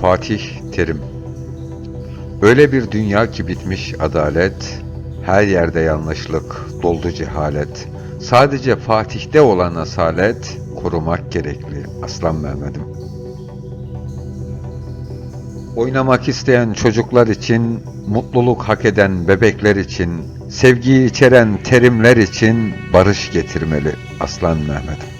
Fatih Terim Öyle bir dünya ki bitmiş adalet, her yerde yanlışlık, doldu cehalet. Sadece Fatih'te olan asalet, korumak gerekli Aslan Mehmet'im. Oynamak isteyen çocuklar için, mutluluk hak eden bebekler için, sevgiyi içeren terimler için barış getirmeli Aslan Mehmet'im.